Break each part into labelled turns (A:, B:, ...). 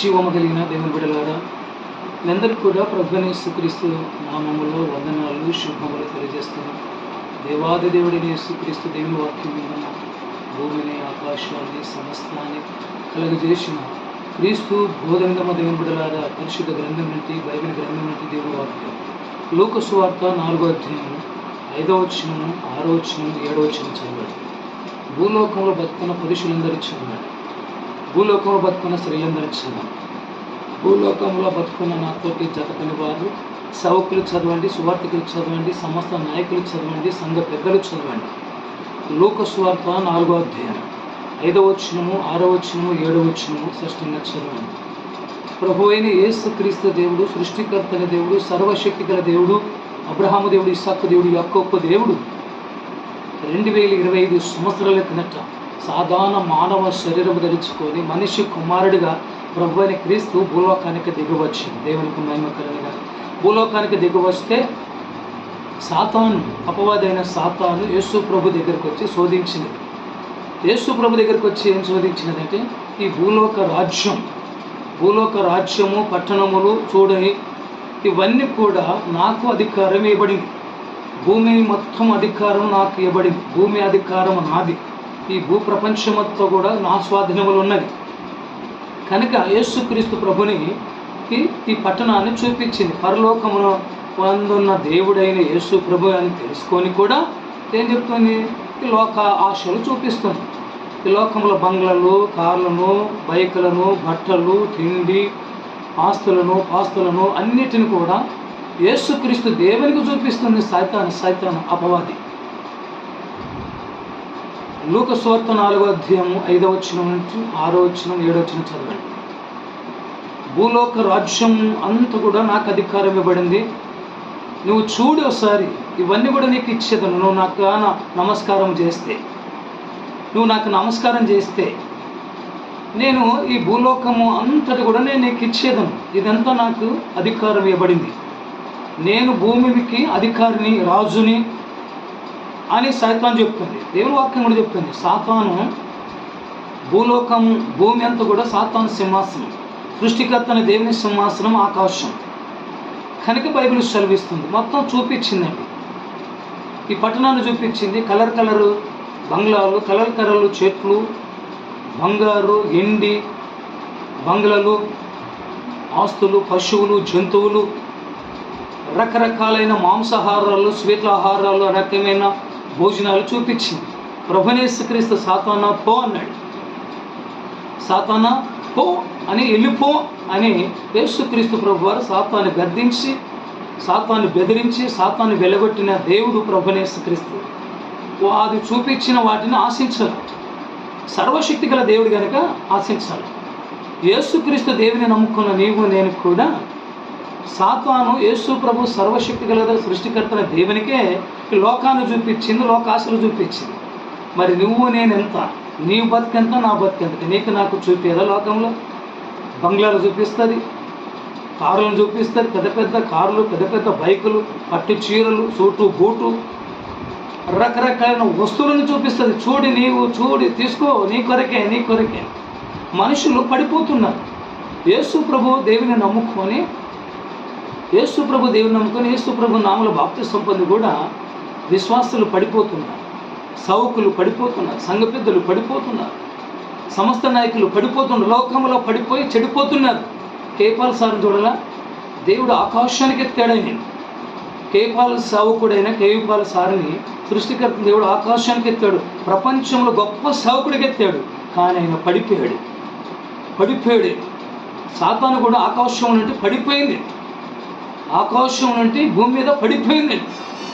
A: జీవము కలిగిన దేవుని బిడలారా మీ కూడా ప్రభుని సుక్రీస్తు నామములో వందనాలు శుభములు తెలియజేస్తున్నాం. దేవాది దేవుడిని సుక్రీస్తు దేవుని వాక్యం మీద భూమిని ఆకాశాన్ని సమస్తాన్ని కలుగజేసిన క్రీస్తు బోధనమ దేవుని బిడలారా పరిశుద్ధ గ్రంథం నుండి బైబిల్ గ్రంథం నుండి దేవుని వాక్యం. లోకస్వార్త నాలుగో అధ్యాయం ఐదో వచ్చినము ఆరో వచ్చినము ఏడో వచ్చిన చదవండి. భూలోకంలో బతుకున్న పురుషులందరూ చదవండి. భూలోకంలో బతుకున్న స్త్రీలందరూ చదవండి భూలోకంలో బతుకున్న నాతోటి జతకని వారు సవకులు చదవండి సువార్థకులు చదవండి సమస్త నాయకులు చదవండి సంఘ పెద్దలు చదవండి. లోక స్వార్థ నాలుగో అధ్యాయం. ఐదవ వచ్చినము ఆరో వచనము ఏడవ వచనము స్పష్టంగా చదవండి ప్రభు అయిన యేసు క్రీస్తు దేవుడు సృష్టికర్తల దేవుడు సర్వశక్తి గల దేవుడు అబ్రహాము దేవుడు ఇసాకు దేవుడు యొక్క దేవుడు రెండు వేల ఇరవై ఐదు సంవత్సరాల కిందట సాధారణ మానవ శరీరం ధరించుకొని మనిషి కుమారుడిగా ప్రభు అయిన క్రీస్తు భూలోకానికి దిగవచ్చింది దేవునికి మహిమకరంగా భూలోకానికి దిగవస్తే సాతాను అపవాదైన సాతాను యేసు ప్రభు దగ్గరికి వచ్చి శోధించింది యేసు ప్రభు దగ్గరకు వచ్చి ఏం శోధించినదంటే ఈ భూలోక రాజ్యం భూలోక రాజ్యము పట్టణములు చూడని ఇవన్నీ కూడా నాకు అధికారం ఇవ్వబడింది. భూమి మొత్తం అధికారం నాకు ఇవ్వబడింది. భూమి అధికారం నాది. ఈ భూ కూడా నా స్వాధీనములు ఉన్నది కనుక యేసుక్రీస్తు ప్రభుని ఈ- ఈ పట్టణాన్ని చూపించింది. పరలోకమును పొందున్న దేవుడైన యేసు ప్రభు అని తెలుసుకొని కూడా ఏం చెప్తుంది? ఈ లోక ఆశలు చూపిస్తుంది. ఈ లోకంలో బంగ్లలు కార్లను బైకులను బట్టలు తిండి ఆస్తులను పాస్తులను అన్నిటిని కూడా యేసుక్రీస్తు దేవునికి చూపిస్తుంది. సైతాన్ సైతాన్ అపవాది. లూక స్వార్త నాలుగో అధ్యాయము ఐదవ వచ్చిన నుంచి ఆరో వచ్చిన ఏడో వచ్చిన చదవండి. భూలోక రాజ్యం అంతా కూడా నాకు అధికారం ఇవ్వబడింది. నువ్వు చూడు ఒకసారి ఇవన్నీ కూడా నీకు ఇచ్చేదను. నువ్వు నాకు నమస్కారం చేస్తే నువ్వు నాకు నమస్కారం చేస్తే నేను ఈ భూలోకము అంతటి కూడా నేను నీకు ఇచ్చేదను. ఇదంతా నాకు అధికారం ఇవ్వబడింది. నేను భూమికి అధికారిని రాజుని అని సైతాన్ చెప్తుంది. దేవుని వాక్యం కూడా చెప్తుంది. సాతాను భూలోకం భూమి అంతా కూడా సాతాను సింహాసనం సృష్టికర్తన దేవుని సింహాసనం ఆకాశం. కనుక బైబిల్ సెలవిస్తుంది. మొత్తం చూపించిందండి. ఈ పట్టణాన్ని చూపించింది కలర్ కలరు బంగ్లాలు కలర్ కలర్లు చెట్లు బంగారు ఎండి బంగ్లాలు ఆస్తులు పశువులు జంతువులు రకరకాలైన మాంసాహారాలు స్వీట్ల ఆహారాలు రకమైన భోజనాలు చూపించింది. ప్రభునేసుక్రీస్తు సాతాన పో అన్నాడు. సాతాన పో అని వెళ్ళిపో అని యేసుక్రీస్తు ప్రభు వారు సాతాన్ని గద్దించి సాతాన్ని బెదిరించి సాతాన్ని వెలగొట్టిన దేవుడు ప్రభునేసుక్రీస్తు అది చూపించిన వాటిని ఆశించాలి సర్వశక్తి గల దేవుడు కనుక ఆశించాలి యేసుక్రీస్తు దేవుని నమ్ముకున్న నీవు నేను కూడా సాతాను యేసు ప్రభు సర్వశక్తి గల సృష్టికర్తన దేవునికే లోకాన్ని చూపించింది లోకాశలు చూపించింది. మరి నువ్వు నేను ఎంత నీ బతికెంత నా బతికెంత? నీకు నాకు చూపేదా లోకంలో? బంగ్లాలు చూపిస్తుంది కారులను చూపిస్తుంది పెద్ద పెద్ద కార్లు పెద్ద పెద్ద బైకులు పట్టు చీరలు సూటు బూటు రకరకాలైన వస్తువులను చూపిస్తుంది. చూడి నీవు చూడి తీసుకో నీ కొరకే నీ కొరకే. మనుషులు పడిపోతున్నారు. యేసు ప్రభు దేవుని నమ్ముకొని యేసుప్రభు దేవుని నమ్ముకొని యేసుప్రభు నామల బాప్తి సంపద కూడా విశ్వాసులు పడిపోతున్నారు. సౌకులు పడిపోతున్నారు. సంఘ పెద్దలు పడిపోతున్నారు. సమస్త నాయకులు పడిపోతున్నారు. లోకంలో పడిపోయి చెడిపోతున్నారు. కేపాల్ సార్ చూడలా? దేవుడు ఆకాశానికి ఎత్తాడని కేపాల సావుకుడైన కేవిపాల్ సారిని సృష్టికర్త దేవుడు ఆకాశానికి ఎత్తాడు. ప్రపంచంలో గొప్ప సావుకుడికి ఎత్తాడు. కానీ ఆయన పడిపోయాడు. పడిపోయాడు. సాతాను కూడా ఆకాశం నుండి పడిపోయింది. ఆకాశం నుండి భూమి మీద పడిపోయింది.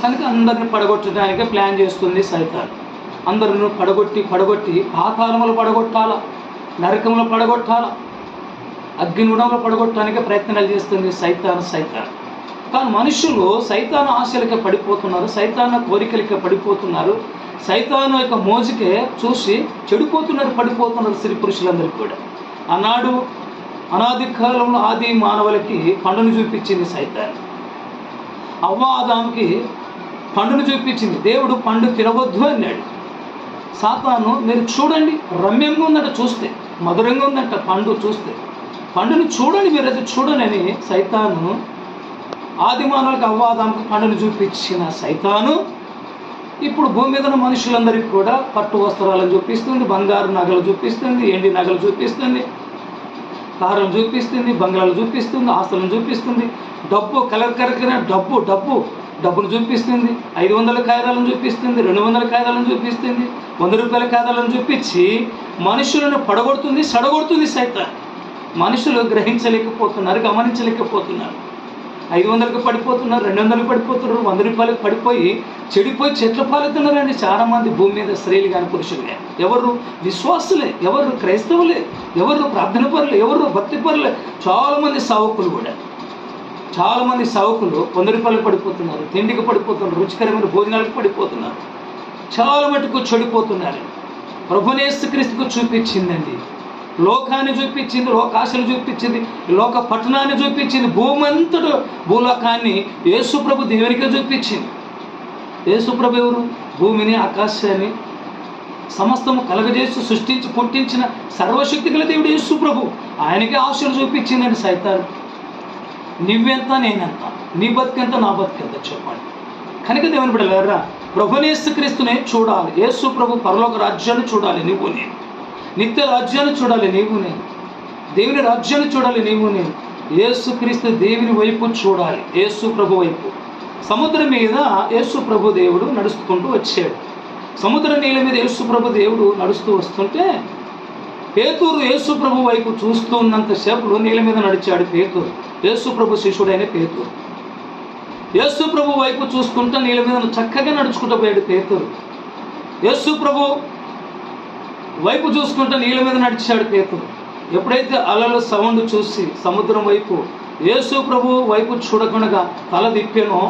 A: కనుక అందరిని పడగొట్టడానికి ప్లాన్ చేస్తుంది సైతాన్. అందరిని పడగొట్టి పడగొట్టి పాతాళములు పడగొట్టాల? నరకంలో పడగొట్టాల? అగ్నిగుణంలో పడగొట్టడానికి ప్రయత్నాలు చేస్తుంది సైతాన్ సైతాన్. కానీ మనుషులు సైతాన్ ఆశలకి పడిపోతున్నారు సైతాన్ కోరికలకి పడిపోతున్నారు. సైతాను యొక్క మోజుకే చూసి చెడిపోతున్నారు పడిపోతున్నారు స్త్రీ పురుషులందరికీ కూడా. ఆనాడు అనాది కాలంలో ఆది మానవులకి పండును చూపించింది సైతాన్. అవ్వ ఆదాముకి పండును చూపించింది దేవుడు పండు తినవద్దు అన్నాడు. సాతాను మీరు చూడండి రమ్యంగా ఉందంట చూస్తే మధురంగా ఉందంట పండు చూస్తే. పండుని చూడండి మీరు అది చూడనని సైతాను ఆది మానవులకు అవ్వాదానికి పండును చూపించిన సైతాను ఇప్పుడు భూమి మీద మనుషులందరికీ కూడా పట్టు వస్త్రాలను చూపిస్తుంది బంగారు నగలు చూపిస్తుంది ఎండి నగలు చూపిస్తుంది. కారం చూపిస్తుంది బంగ్లాలు చూపిస్తుంది ఆస్తులను చూపిస్తుంది. డబ్బు కలకరకర డబ్బు డబ్బు. డబ్బును చూపిస్తుంది ఐదు వందల కాగితాలను చూపిస్తుంది రెండు వందల కాగితాలను చూపిస్తుంది వంద రూపాయల కాగితాలను చూపించి మనుషులను పడగొడుతుంది సడగొడుతుంది సైతం. మనుషులు గ్రహించలేకపోతున్నారు గమనించలేకపోతున్నారు. ఐదు వందలకు పడిపోతున్నారు రెండు వందలకు పడిపోతున్నారు వంద రూపాయలకు పడిపోయి చెడిపోయి చెట్ల పాలుతున్నారండి చాలా మంది భూమి మీద స్త్రీలు కానీ పురుషులు. కానీ ఎవరు విశ్వాసులే ఎవరు క్రైస్తవులే ఎవరు ప్రార్థన పరులు ఎవరు భక్తి పరులే. చాలా మంది సావుకులు కూడా. చాలా మంది సావుకులు వంద రూపాయలకు పడిపోతున్నారు తిండికి పడిపోతున్నారు రుచికరమైన భోజనాలకు పడిపోతున్నారు. చాలా మటుకు చెడిపోతున్నారు. ప్రభునేసుక్రీస్తుకు చూపించిందండి. లోకాన్ని చూపించింది లోకాశలు చూపించింది లోక పట్టణాన్ని చూపించింది భూమంతుడు భూలోకాన్ని యేసుప్రభు దేవునికే చూపించింది. యేసుప్రభు ఎవరు? భూమిని ఆకాశాన్ని సమస్తము కలగజేసి సృష్టించి పుట్టించిన సర్వశక్తి గల దేవుడు యేసుప్రభు ఆయనకే ఆశలు చూపించిందండి సైతాన్ని నువ్వెంత నేనెంత? నీ బతికెంత నా బతికెంత? చెప్పండి. కనుక దేవుని బిడ్డలారా ప్రభునేసుక్రీస్తునే చూడాలి. యేసు ప్రభు పరలోక రాజ్యాన్ని చూడాలి. నువ్వు నేను. నిత్య రాజ్యాన్ని చూడాలి నీవు నేను దేవుని రాజ్యాన్ని చూడాలి నీవు నేను యేసుక్రీస్తు దేవుని వైపు చూడాలి. యేసు ప్రభు వైపు. సముద్రం మీద యేసు ప్రభు దేవుడు నడుచుకుంటూ వచ్చాడు. సముద్ర నీళ్ళ మీద యేసు ప్రభు దేవుడు నడుస్తూ వస్తుంటే పేతూరు యేసు ప్రభు వైపు చూస్తూ ఉన్నంతసేపు నీళ్ళ మీద నడిచాడు పేతూరు. యేసు ప్రభు శిష్యుడైన పేతూరు. యేసు ప్రభు వైపు చూసుకుంటూ నీళ్ళ మీద చక్కగా నడుచుకుంటూ పోయాడు పేతూరు. యేసు ప్రభు వైపు చూసుకుంటూ నీళ్ళ మీద నడిచాడు పేతురు. ఎప్పుడైతే అలలు సౌండ్ చూసి సముద్రం వైపు యేసు ప్రభు వైపు చూడకుండా తల తిప్పానో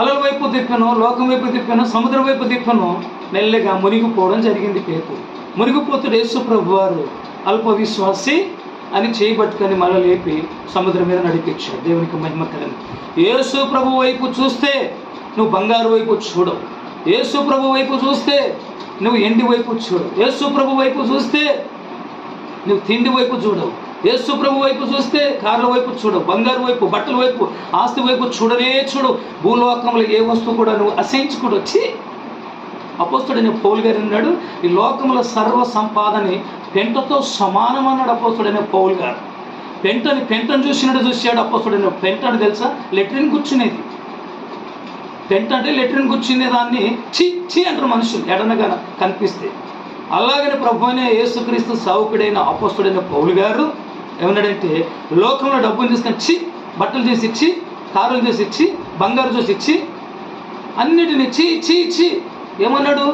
A: అలల వైపు తిప్పానో లోకం వైపు తిప్పానో సముద్రం వైపు తిప్పానో మెల్లగా మునిగిపోవడం జరిగింది పేతురు. మునిగిపోతుడు యేసు ప్రభు వారు అల్ప విశ్వాసి అని చేయబట్టుకొని మళ్ళీ లేపి సముద్రం మీద నడిపించాడు. దేవునికి మహిమ కలని యేసు ప్రభు వైపు చూస్తే నువ్వు బంగారు వైపు చూడవు. యేసు ప్రభు వైపు చూస్తే నువ్వు ఎండి వైపు చూడు. యేసు ప్రభు వైపు చూస్తే నువ్వు తిండి వైపు చూడవు. యేసు ప్రభు వైపు చూస్తే కార్ల వైపు చూడవు. బంగారు వైపు బట్టల వైపు ఆస్తి వైపు చూడనే చూడు భూలోకంలో ఏ వస్తువు కూడా నువ్వు అసహించుకుడు వచ్చి అపోస్తుడైన పౌలు గారు అన్నాడు ఈ లోకంలో సర్వ సంపాదని పెంటతో సమానం అన్నాడు అపోస్తుడైన పౌలు గారు. పెంటని పెంటను చూసినట్టు చూసాడు అపోస్తుడైన పెంట అని తెలుసా? లెట్రిన్ కూర్చునేది. పెంట అంటే లెట్రిన్కి వచ్చిందే దాన్ని చి చి అంటారు మనుషులు ఎడనగా కనిపిస్తే. అలాగనే ప్రభు అనే యేసుక్రీస్తు సావుకుడైన అపోస్తుడైన పౌలు గారు ఏమన్నాడంటే లోకంలో డబ్బులు తీసుకొని చి బట్టలు చేసి ఇచ్చి కారులు చేసి ఇచ్చి బంగారు చూసి ఇచ్చి అన్నిటిని చి చి చి ఏమన్నాడు?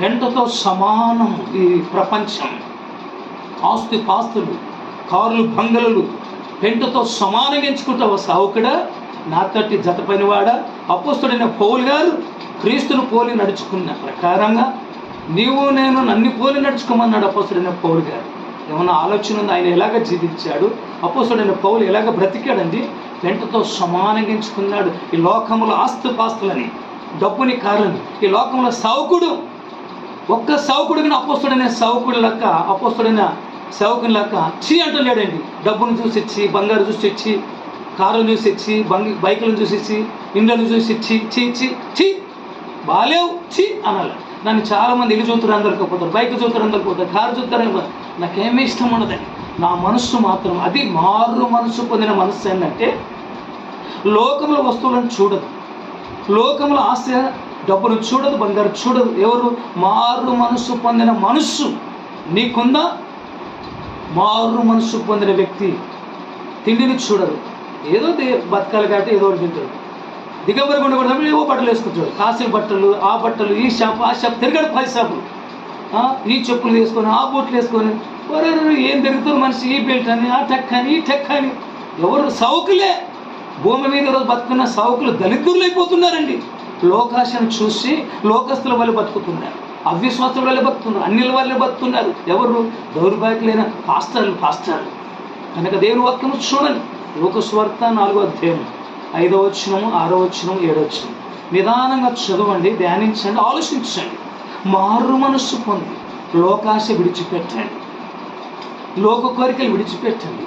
A: పెంటతో సమానం ఈ ప్రపంచం. ఆస్తి పాస్తులు కార్లు బంగళలు పెంటతో సమానంగా ఎంచుకుంటావు సావుకుడా? నాతోటి జత పనివాడ అపోస్తుడైన పౌలు గారు క్రీస్తును పోలి నడుచుకున్న ప్రకారంగా నీవు నేను నన్ను పోలి నడుచుకోమన్నాడు అపోస్తుడైన పౌలు గారు. ఏమన్నా ఆలోచన ఉంది? ఆయన ఎలాగ జీవించాడు? అపోస్తుడైన పౌలు ఎలాగ బ్రతికాడండి? వెంటతో సమానంగా ఎంచుకున్నాడు. ఈ లోకంలో ఆస్తుపాస్తులని డబ్బుని కారణం ఈ లోకంలో సౌకుడు ఒక్క సౌకుడికి అపోస్తుడైన సౌకుడు లెక్క అపోస్తుడైన సౌకుని లెక్క చీ అంటలేడండి. డబ్బును చూసి ఇచ్చి బంగారు చూసి ఇచ్చి కారును చూసి ఇచ్చి బంగి బైకులను చూసి ఇచ్చి ఇండ్లను చూసి ఇచ్చి చీ చీ చి బాలేవు చి అనాలి. నన్ను చాలామంది ఇల్లు చూస్తారు అందరికి పోతారు బైక్ చూస్తారు అందరికి పోతారు కారు చూస్తారు నాకేమీ ఇష్టం ఉండదండి. నా మనస్సు మాత్రం అది మారు మనస్సు పొందిన మనస్సు ఏంటంటే లోకంలో వస్తువులను చూడదు. లోకంలో ఆశ డబ్బును చూడదు బంగారు చూడదు. ఎవరు? మారు మనస్సు పొందిన మనస్సు. నీకుందా? మారు మనస్సు పొందిన వ్యక్తి. తిండిని చూడరు. ఏదో బతకాలి కాబట్టి ఏదో ఒకటి తింటాడు. దిగంబరి గుండె ఏవో బట్టలు వేసుకుంటాడు. కాసిన బట్టలు ఆ బట్టలు ఈ షాప్ ఆ షాప్. తిరగడు పది షాపులు. ఈ చెప్పులు వేసుకొని ఆ బూట్లు వేసుకొని ఒరే ఏం తిరుగుతారు మనిషి? ఈ బెల్ట్ అని ఆ టెక్ అని ఈ టెక్ అని. ఎవరు సౌకులే. భూమి మీద ఈరోజు బతుకున్న సౌకులు దళితులు అయిపోతున్నారండి. లోకాశను చూసి లోకస్తుల వల్ల బతుకుతున్నారు. అవిశ్వాసుల వల్ల బతుకుతున్నారు. అన్నిల వాళ్ళే బతుకుతున్నారు. ఎవరు? దౌర్భాగ్యులైన పాస్టర్లు పాస్టర్లు. కనుక దేవుని వాక్యము చూడండి. లోకస్వార్త నాలుగో అధ్యాయం. ఐదో వచ్చినము ఆరో వచ్చినము ఏడో వచ్చినం నిదానంగా చదవండి ధ్యానించండి ఆలోచించండి. మారు మనస్సు పొంది లోకాశ విడిచిపెట్టండి. లోక కోరికలు విడిచిపెట్టండి.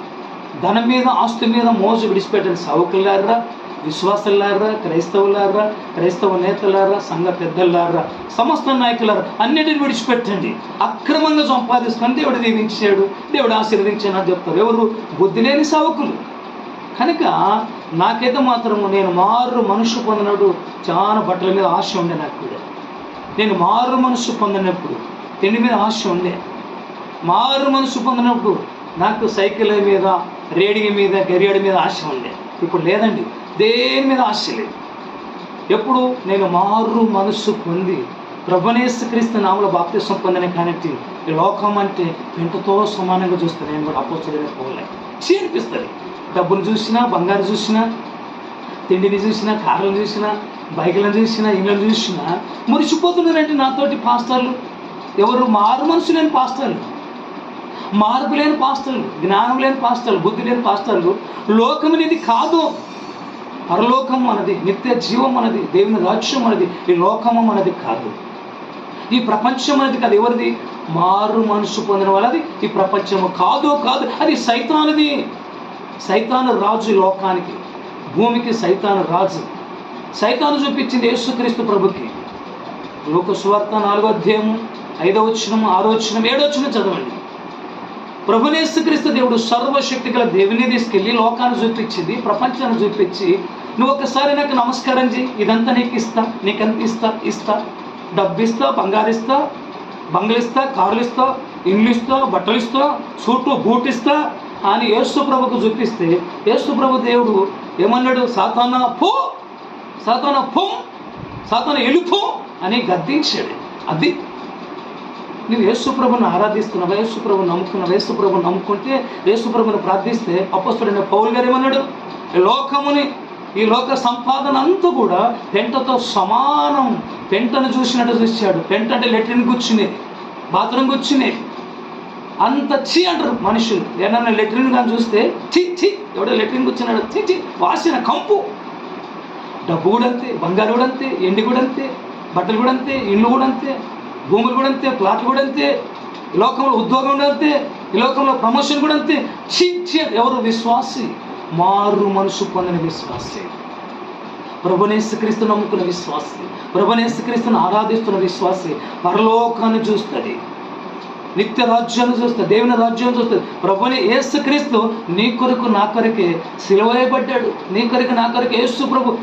A: ధనం మీద ఆస్తి మీద మోజు విడిచిపెట్టండి. సౌకులారా విశ్వాసులారా క్రైస్తవులారా క్రైస్తవ నేతలారా సంఘ పెద్దలారా సమస్త నాయకులారా అన్నిటిని విడిచిపెట్టండి. అక్రమంగా సంపాదిస్తున్న దేవుడు దీవించాడు. దేవుడు ఆశీర్వదించాడు అని చెప్తారు ఎవరు? బుద్ధి లేని సవకులు. కనుక నాకైతే మాత్రము నేను మారు మనుషు పొందినప్పుడు చాలా బట్టల మీద ఆశ ఉండే నాకు కూడా. నేను మారు మనసు పొందినప్పుడు తిండి మీద ఆశ ఉండే. మారు మనసు పొందినప్పుడు నాకు సైకిల్ మీద రేడియో మీద గరియాడి మీద ఆశ ఉండే. ఇప్పుడు లేదండి దేని మీద ఆశ లేదు. ఎప్పుడు నేను మారు మనస్సు పొంది ప్రభనేసు క్రీస్తు బాప్తిసం పొందిన కానీ లోకం అంటే పెంటతో సమానంగా చూస్తే నేను కూడా అపోస్తుడైన పోలే. చీ అనిపిస్తుంది డబ్బులు చూసినా బంగారు చూసినా తిండిని చూసినా కార్లను చూసినా బైకులను చూసినా ఇళ్ళను చూసినా మురిసిపోతున్నారండి నాతోటి పాస్తాలు ఎవరు మారు మనసు లేని పాస్తాలు మార్పు లేని పాస్టర్లు జ్ఞానం లేని పాస్తాలు బుద్ధి లేని పాస్తాలు లోకం అనేది కాదు. పరలోకం మనది నిత్య జీవం మనది దేవుని రాజ్యం మనది ఈ లోకము మనది కాదు. ఈ ప్రపంచం అనేది కాదు. ఎవరిది? మారు మనసు పొందిన వాళ్ళది. ఈ ప్రపంచము కాదు కాదు అది సైతానది. సైతాను రాజు లోకానికి భూమికి సైతాను రాజు. సైతాను చూపించింది యేసుక్రీస్తు ప్రభుకి. లోక సువార్త నాలుగో అధ్యాయము ఐదో వచ్చినం ఆరో వచ్చినం ఏడో వచ్చినం చదవండి. ప్రభునేసుక్రీస్తు దేవుడు సర్వశక్తి గల దేవుని తీసుకెళ్ళి లోకాన్ని చూపించింది ప్రపంచాన్ని చూపించి నువ్వు ఒకసారి నాకు నమస్కారం చేయి ఇదంతా నీకు ఇస్తా నీకు ఎంత ఇస్తా ఇస్తా. డబ్బు ఇస్తా బంగారు ఇస్తా బంగ్లు ఇస్తా కార్లు ఇస్తా ఇల్లు ఇస్తా బట్టలు ఇస్తా సూట్లు బూట్ ఇస్తా అని యేసు ప్రభుకు చూపిస్తే యేసు ప్రభు దేవుడు ఏమన్నాడు? సాతానా పో సాతానా పో సాతాన ఎలుపు అని గద్దించాడు. అది నువ్వు యేసుప్రభుని ఆరాధిస్తున్నావా? యేసుప్రభు నమ్ముకున్నావు యేసుప్రభు నమ్ముకుంటే యేసుప్రభుని ప్రార్థిస్తే అపస్తుడైన పౌల్ గారు ఏమన్నాడు? ఈ లోకముని ఈ లోక సంపాదన అంతా కూడా పెంటతో సమానం. పెంటను చూసినట్టు చూశాడు. పెంట అంటే లెట్రిన్ కూర్చుని బాత్రూమ్ కూర్చునేది అంత చీ అంటారు మనుషులు. ఏమన్నా లెట్రిన్ కానీ చూస్తే చి చి ఎవడో లెట్రిన్ కూర్చున్నాడు. చి చి వాసిన కంపు. డబ్బు కూడా అంతే బంగారు కూడా అంతే ఎండి కూడా అంతే బట్టలు కూడా అంతే ఇల్లు కూడా అంతే భూములు కూడా అంతే ప్లాట్లు కూడా అంతే ఈ లోకంలో ఉద్యోగం కూడా అంతే ఈ లోకంలో ప్రమోషన్ కూడా అంతే. ఛీ ఛీ ఎవరు? విశ్వాసి. మారు మనసు పొందిన విశ్వాసి. ప్రభునేసుక్రీస్తు నమ్ముకున్న విశ్వాసి. ప్రభునేసుక్రీస్తును ఆరాధిస్తున్న విశ్వాసి. పరలోకాన్ని చూస్తుంది. నిత్య రాజ్యాన్ని చూస్తుంది దేవుని రాజ్యాన్ని చూస్తుంది. ప్రభుని ఏసు క్రీస్తు నీ కొరకు నా కొరకే సిలువయబడ్డాడు నీ కొరకు నా కొరకు ఏసు ప్రభు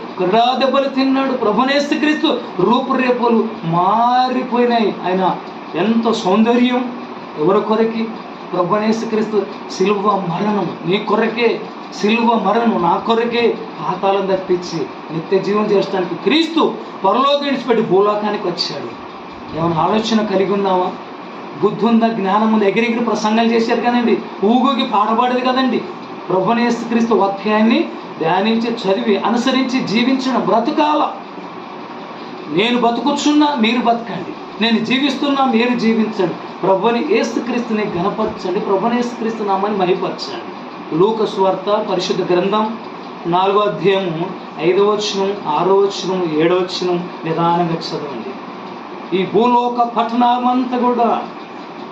A: దెబ్బలు తిన్నాడు. ప్రభుని యేసుక్రీస్తు రూపురేపులు మారిపోయినాయి. ఆయన ఎంత సౌందర్యం ఎవరి కొరకి? ప్రభునేసుక్రీస్తు సిలువ మరణం. నీ కొరకే సిలువ మరణం. నా కొరకే పాతాలను తప్పించి నిత్య జీవం చేయడానికి క్రీస్తు పరలోకి విడిచిపెట్టి భూలోకానికి వచ్చాడు. ఏమైనా ఆలోచన కలిగి ఉందామా? బుద్ధి జ్ఞానం ఉందా ఎగిరెగిరి ప్రసంగాలు చేశారు కదండి. ఊగుకి పాడబడేది కదండి. ప్రభునేసు క్రీస్తు వాక్యాన్ని ధ్యానించి చదివి అనుసరించి జీవించిన బ్రతుకాల. నేను బతుకుచున్నా మీరు బతకండి. నేను జీవిస్తున్నా మీరు జీవించండి. ప్రభుని ఏసుక్రీస్తుని గణపరచండి ప్రభుని ఏసుక్రీస్తు నామని మహిపరచండి లూకస్వార్త పరిశుద్ధ గ్రంథం నాలుగో అధ్యాయము ఐదో వచనం ఆరో వచనం ఏడో వచనం నిదానంగా చదవండి. ఈ భూలోక పట్టణమంతా కూడా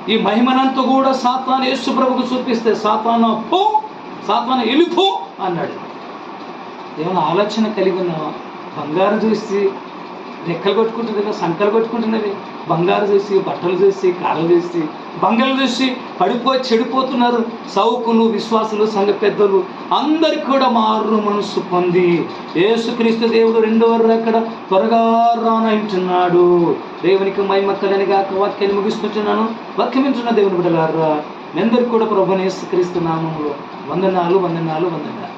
A: ఈ మహిమనంతా కూడా సాత్వాన్ని యేసు ప్రభుకు చూపిస్తే సాతాను పో సాతాను ఎలిపో అన్నాడు. ఏమైనా ఆలోచన కలిగి ఉన్నావా? బంగారం చూసి రెక్కలు కొట్టుకుంటున్నవి సంకలు కొట్టుకుంటున్నవి బంగారు చూసి బట్టలు చూసి కాళ్ళు చూసి బంగలు చూసి పడిపోయి చెడిపోతున్నారు. సౌకులు విశ్వాసులు సంఘ పెద్దలు అందరికి కూడా మారు మనసు పొంది యేసుక్రీస్తు దేవుడు రెండవ అక్కడ త్వరగా రానంటున్నాడు దేవునికి మైమక్కలని గాక. వాక్యాన్ని ముగిస్తుంటున్నాను వాక్యమింటున్న దేవుని బిడ్డలారా మీ అందరికి కూడా ప్రభునేసుక్రీస్తు నామంలో వందనాలు వందనాలు వందనాలు.